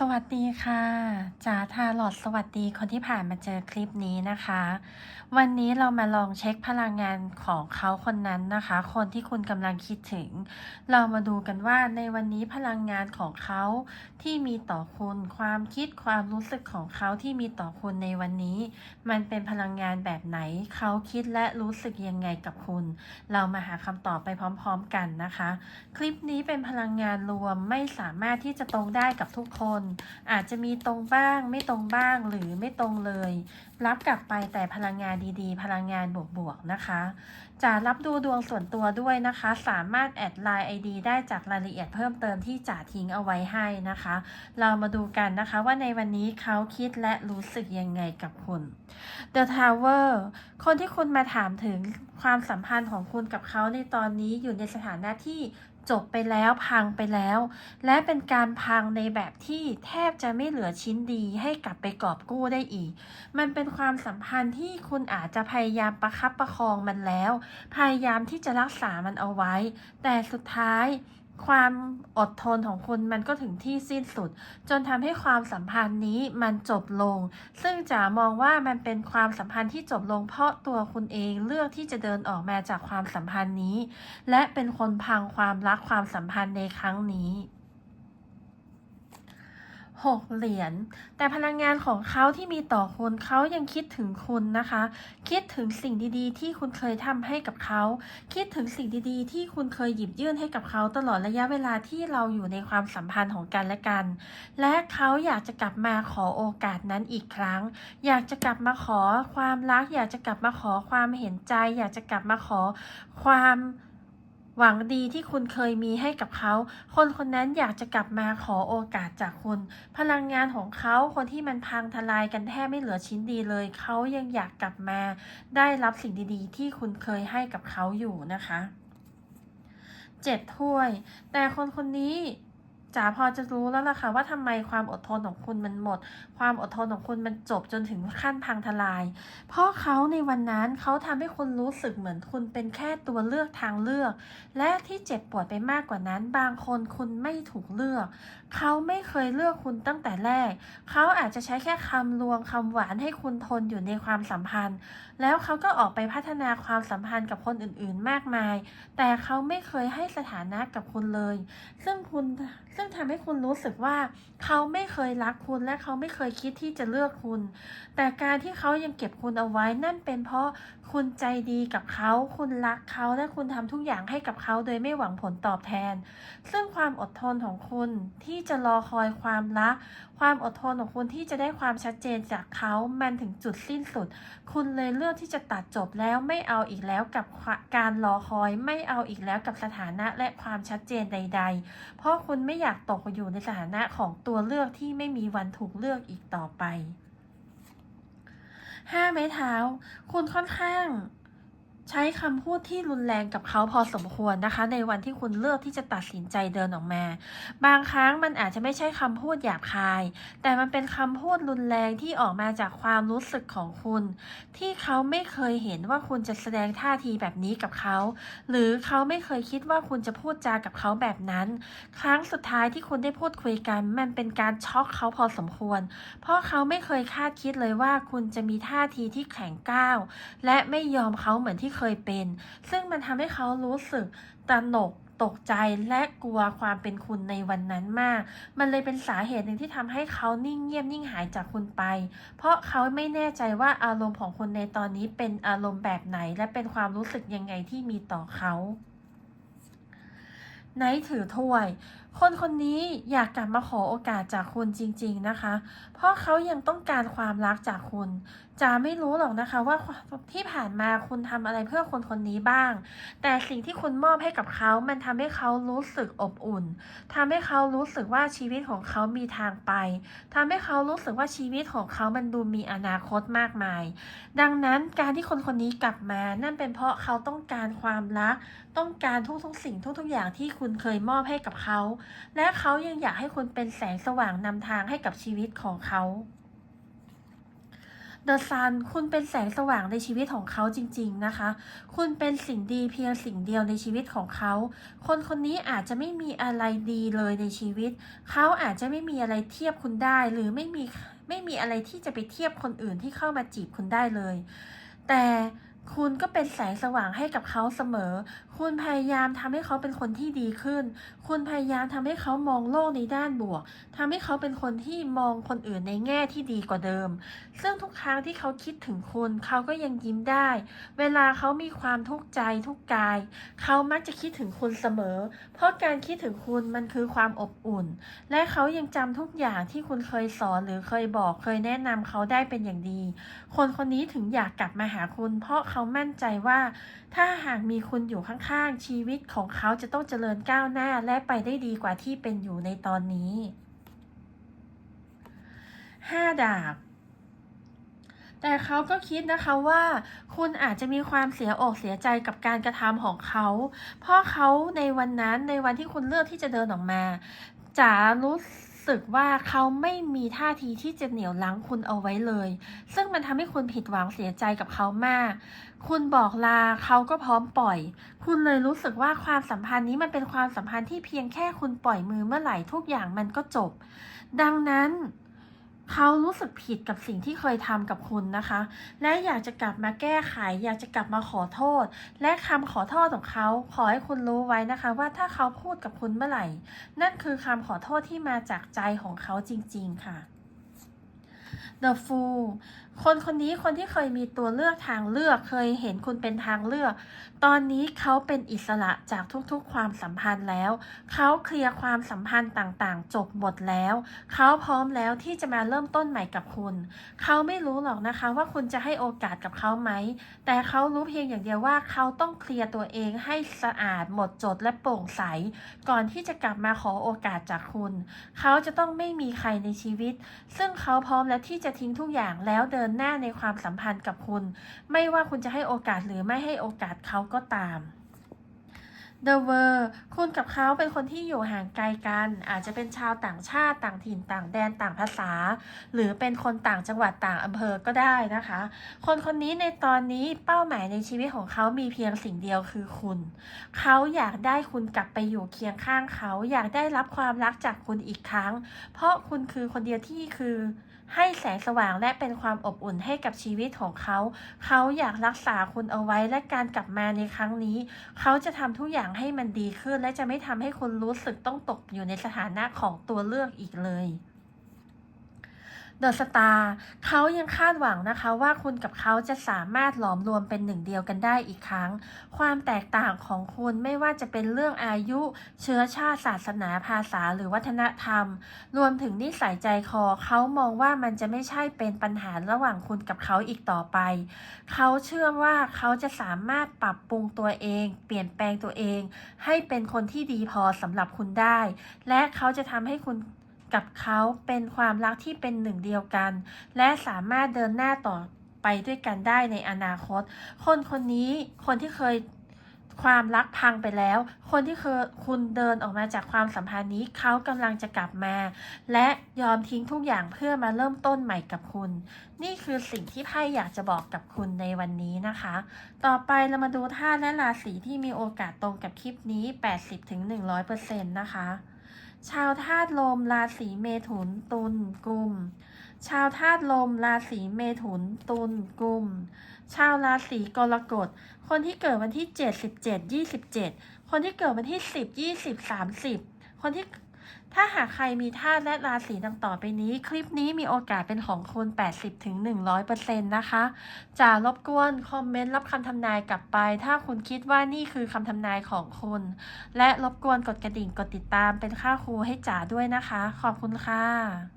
สวัสดีค่ะจ๋าทาลอดสวัสดีคนที่ผ่านมาเจอคลิปนี้นะคะ วันนี้เรามาลองเช็คพลังงานของเขาคนนั้นนะคะ คนที่คุณกำลังคิดถึง เรามาดูกันว่าในวันนี้พลังงานของเขาที่มีต่อคุณ ความคิดความรู้สึกของเขาที่มีต่อคุณในวันนี้ มันเป็นพลังงานแบบไหน เขาคิดและรู้สึกยังไงกับคุณ เรามาหาคำตอบไปพร้อม ๆ กันนะคะ คลิปนี้เป็นพลังงานรวมไม่สามารถที่จะตรงได้กับทุกคนอาจจะมีตรงบ้างไม่ตรงบ้างหรือไม่ตรงเลย รับกลับไปแต่พลังงานดีๆ พลังงานบวกๆนะคะ จะรับดูดวงส่วนตัวด้วยนะคะ สามารถแอดไลน์ ID ได้จากรายละเอียดเพิ่มเติมที่จ่าทิ้งเอาไว้ให้นะคะ เรามาดูกันนะคะว่าในวันนี้เขาคิดและรู้สึกยังไงกับคุณ The Tower คนที่คุณมาถามถึงความสัมพันธ์ของคุณกับเขาในตอนนี้อยู่ในสถานะที่ จบไปแล้วพังไปแล้ว และเป็นการพังในแบบที่แทบจะไม่เหลือชิ้นดีให้กลับไปกอบกู้ได้อีก มันเป็นความสัมพันธ์ที่คุณอาจจะพยายามประคับประคองมันแล้ว พยายามที่จะรักษามันเอาไว้ แต่สุดท้าย ความอดทนของคุณมันก็ถึงที่สิ้นสุด จนทำให้ความสัมพันธ์นี้มันจบลง ซึ่งจ๋ามองว่ามันเป็นความสัมพันธ์ที่จบลง เพราะตัวคุณเองเลือกที่จะเดินออกมาจากความสัมพันธ์นี้ และเป็นคนพังความรักความสัมพันธ์ในครั้งนี้ หกเหรียญ แต่พลังงานของเขาที่มีต่อคุณเขายังคิดถึงคุณนะคะ คิดถึงสิ่งดีๆ ที่คุณเคยทำให้กับเขา คิดถึงสิ่งดีๆ ที่คุณเคยหยิบยื่นให้กับเขาตลอดระยะเวลาที่เราอยู่ในความสัมพันธ์ของกันและกัน และเขาอยากจะกลับมาขอโอกาสนั้นอีกครั้ง อยากจะกลับมาขอความรัก อยากจะกลับมาขอความเห็นใจ อยากจะกลับมาขอความ หวังดีที่คุณเคยมีให้กับเขา คนคนนั้นอยากจะกลับมาขอโอกาสจากคุณ พลังงานของเขาคนที่มันพังทลายกันแทบไม่เหลือชิ้นดีเลย เขายังอยากกลับมา ได้รับสิ่งดีๆ ที่คุณเคยให้กับเขาอยู่นะคะเจ็ดถ้วย แต่คนคนนี้ จ๋าพอจะรู้แล้วล่ะค่ะว่าทำไมความอดทนของคุณมันหมด ความอดทนของคุณมันจบจนถึงขั้นพังทลาย เพราะเขาในวันนั้นเขาทำให้คุณรู้สึกเหมือนคุณเป็นแค่ตัวเลือกทางเลือก และที่เจ็บปวดไปมากกว่านั้น บางคนคุณไม่ถูกเลือก เขาไม่เคยเลือกคุณตั้งแต่แรก เขาอาจจะใช้แค่คำลวงคำหวานให้คุณทนอยู่ในความสัมพันธ์ แล้วเขาก็ออกไปพัฒนาความสัมพันธ์กับคนอื่น ๆ มากมาย แต่เขาไม่เคยให้สถานะกับคุณเลย ซึ่งคุณซึ่งทำให้คุณรู้สึกว่าเขาไม่เคยรักคุณและเขาไม่เคยคิดที่จะเลือกคุณ แต่การที่เขายังเก็บคุณเอาไว้นั่นเป็นเพราะคุณใจดีกับเขา คุณรักเขาและคุณทำทุกอย่างให้กับเขาโดยไม่หวังผลตอบแทน ซึ่งความอดทนของคุณที่จะรอคอยความรักความอดทนของคุณที่จะได้ความชัดเจนจากเขามันถึงจุดสิ้นสุด คุณเลยเลือกที่จะตัดจบแล้วไม่เอาอีกแล้วกับการรอคอย ไม่เอาอีกแล้วกับสถานะและความชัดเจนใด ๆ เพราะคุณไม่อยากตกอยู่ในสถานะของตัวเลือกที่ไม่มีวันถูกเลือกอีกต่อไปห้าไม้เท้า คุณค่อนข้าง ใช้คำพูดที่รุนแรงกับเขาพอสมควรนะคะ ในวันที่คุณเลือกที่จะตัดสินใจเดินออกมา บางครั้งมันอาจจะไม่ใช่คำพูดหยาบคาย แต่มันเป็นคำพูดรุนแรงที่ออกมาจากความรู้สึกของคุณ ที่เขาไม่เคยเห็นว่าคุณจะแสดงท่าทีแบบนี้กับเขา หรือเขาไม่เคยคิดว่าคุณจะพูดจากับเขาแบบนั้น ครั้งสุดท้ายที่คุณได้พูดคุยกัน มันเป็นการช็อกเขาพอสมควร เพราะเขาไม่เคยคาดคิดเลยว่าคุณจะมีท่าทีที่แข็งก้าวและไม่ยอมเขาเหมือนที่เคยเป็น ซึ่งมันทำให้เขารู้สึกตระหนกตกใจและกลัวความเป็นคุณในวันนั้นมาก มันเลยเป็นสาเหตุหนึ่งที่ทำให้เขานิ่งเงียบนิ่งหายจากคุณไป เพราะเขาไม่แน่ใจว่าอารมณ์ของคุณในตอนนี้เป็นอารมณ์แบบไหน และเป็นความรู้สึกยังไงที่มีต่อเขาไนท์ถือถ้วย คนคนนี้อยากกลับมาขอโอกาสจากคุณจริง ๆนะคะ เพราะเขายังต้องการความรักจากคุณจะไม่รู้หรอกนะคะว่าที่ผ่านมาคุณทำอะไรเพื่อคนคนนี้บ้าง แต่สิ่งที่คุณมอบให้กับเขา มันทำให้เขารู้สึกอบอุ่นทำให้เขารู้สึกว่าชีวิตของเขามีทางไปทำให้เขารู้สึกว่าชีวิตของเขามันดูมีอนาคตมากมาย ดังนั้นการที่คนคนนี้กลับมา นั่นเป็นเพราะเขาต้องการความรัก ต้องการทุกๆสิ่งทุกๆอย่างที่คุณเคยมอบให้กับเขาและเขายังอยากให้คุณเป็นแสงสว่างนำทางให้กับชีวิตของเขา The Sun คุณเป็นแสงสว่างในชีวิตของเขาจริง ๆนะคะ คุณเป็นสิ่งดีเพียงสิ่งเดียวในชีวิตของเขา คนคนนี้อาจจะไม่มีอะไรดีเลยในชีวิต เขาอาจจะไม่มีอะไรเทียบคุณได้ หรือไม่มีไม่มีอะไรที่จะไปเทียบคนอื่นที่เข้ามาจีบคุณได้เลย แต่คุณก็เป็นแสงสว่างให้กับเขาเสมอ คุณพยายามทำให้เขาเป็นคนที่ดีขึ้น คุณพยายามทำให้เขามองโลกในด้านบวกทำให้เขาเป็นคนที่มองคนอื่นในแง่ที่ดีกว่าเดิม ซึ่งทุกครั้งที่เขาคิดถึงคุณ เขาก็ยังยิ้มได้ เวลาเขามีความทุกข์ใจทุกกาย เขามักจะคิดถึงคุณเสมอ เพราะการคิดถึงคุณมันคือความอบอุ่น และเขายังจำทุกอย่างที่คุณเคยสอนหรือเคยบอกเคยแนะนำเขาได้เป็นอย่างดี คนคนนี้ถึงอยากกลับมาหาคุณ เพราะเขามั่นใจว่า ถ้าหากมีคุณอยู่ข้างๆชีวิตของเขาจะต้องเจริญก้าวหน้าและไปได้ดีกว่าที่เป็นอยู่ในตอนนี้ห้าดาบ แต่เขาก็คิดนะคะว่า คุณอาจจะมีความเสียอกเสียใจกับการกระทำของเขา เพราะเขาในวันนั้นในวันที่คุณเลือกที่จะเดินออกมาจะรู้ สึกว่าเขาไม่มีท่าทีที่จะเหนี่ยวลังคุณเอาไว้เลย ซึ่งมันทำให้คุณผิดหวังเสียใจกับเขามาก คุณบอกลาเขาก็พร้อมปล่อย คุณเลยรู้สึกว่าความสัมพันธ์นี้มันเป็นความสัมพันธ์ที่เพียงแค่คุณปล่อยมือเมื่อไหร่ทุกอย่างมันก็จบ ดังนั้น เขารู้สึกผิดกับสิ่งที่เคยทำกับคุณนะคะ และอยากจะกลับมาแก้ไข อยากจะกลับมาขอโทษ และคำขอโทษของเขา ขอให้คุณรู้ไว้นะคะ ว่าถ้าเขาพูดกับคุณเมื่อไหร่ นั่นคือคำขอโทษที่มาจากใจของเขาจริง ๆ ค่ะ The Fool คนคนนี้คนที่เคยมีตัวเลือกทางเลือกเคยเห็นคุณเป็นทางเลือก ตอนนี้เขาเป็นอิสระจากทุกๆความสัมพันธ์แล้ว เขาเคลียร์ความสัมพันธ์ต่างๆ จบหมดแล้ว เขาพร้อมแล้วที่จะมาเริ่มต้นใหม่กับคุณ เขาไม่รู้หรอกนะคะว่าคุณจะให้โอกาสกับเขาไหม แต่เขารู้เพียงอย่างเดียวว่าเขาต้องเคลียร์ตัวเองให้สะอาดหมดจดและโปร่งใส ก่อนที่จะกลับมาขอโอกาสจากคุณ เขาจะต้องไม่มีใครในชีวิต ซึ่งเขาพร้อมแล้วที่จะทิ้งทุกอย่างแล้วเดินหน้าในความสัมพันธ์กับคุณ ไม่ว่าคุณจะให้โอกาสหรือไม่ให้โอกาสเขาก็ตาม The w o r คุณกับเขาเป็นคนที่อยู่ห่างไกลกัน อาจจะเป็นชาวต่างชาติต่างถิ่นต่างแดนต่างภาษา หรือเป็นคนต่างจังหวัดต่างอำเภอก็ได้นะคะ คนคนนี้ในตอนนี้เป้าหมายในชีวิตของเขามีเพียงสิ่งเดียวคือคุณ เขาอยากได้คุณกลับไปอยู่เคียงข้างเขา อยากได้รับความรักจากคุณอีกครั้ง เพราะคุณคือคนเดียวที่คือ ให้แสงสว่างและเป็นความอบอุ่นให้กับชีวิตของเขา เขาอยากรักษาคุณเอาไว้และการกลับมาในครั้งนี้ เขาจะทำทุกอย่างให้มันดีขึ้น และจะไม่ทำให้คุณรู้สึกต้องตกอยู่ในสถานะของตัวเลือกอีกเลย เดอะสตาร์เขายังคาดหวังนะคะว่าคุณกับเขาจะสามารถหลอมรวมเป็นหนึ่งเดียวกันได้อีกครั้ง ความแตกต่างของคุณไม่ว่าจะเป็นเรื่องอายุ เชื้อชาติศาสนาภาษาหรือวัฒนธรรม รวมถึงนิสัยใจคอเขามองว่ามันจะไม่ใช่เป็นปัญหาระหว่างคุณกับเขาอีกต่อไป เขาเชื่อว่าเขาจะสามารถปรับปรุงตัวเอง เปลี่ยนแปลงตัวเอง ให้เป็นคนที่ดีพอสำหรับคุณได้ และเขาจะทำให้คุณ กับเขาเป็นความรักที่เป็นหนึ่งเดียวกัน และสามารถเดินหน้าต่อไปด้วยกันได้ในอนาคต คนคนนี้คนที่เคยความรักพังไปแล้ว คนที่เคยคุณเดินออกมาจากความสัมพันธ์นี้เขากำลังจะกลับมา และยอมทิ้งทุกอย่างเพื่อมาเริ่มต้นใหม่กับคุณ นี่คือสิ่งที่ไพ่อยากจะบอกกับคุณในวันนี้นะคะ ต่อไปเรามาดูธาตุและราศีที่มีโอกาสตรงกับคลิปนี้ 80-100%นะคะ ชาวธาตุลมราศีเมถุนตุลกุม ชาวธาตุลมราศีเมถุนตุลกุม ชาวราศีกรกฎ คนที่เกิดวันที่ 7 17 27 คนที่เกิดวันที่ 10 20 30 คนที่ ถ้าหากใครมีธาตุและราศีดังต่อไปนี้ คลิปนี้มีโอกาสเป็นของคุณ 80-100%นะคะ จะรบกวนคอมเมนต์รับคำทำนายกลับไป ถ้าคุณคิดว่านี่คือคำทำนายของคุณ และรบกวนกดกระดิ่งกดติดตามเป็นค่าครูให้จ๋าด้วยนะคะ ขอบคุณค่ะ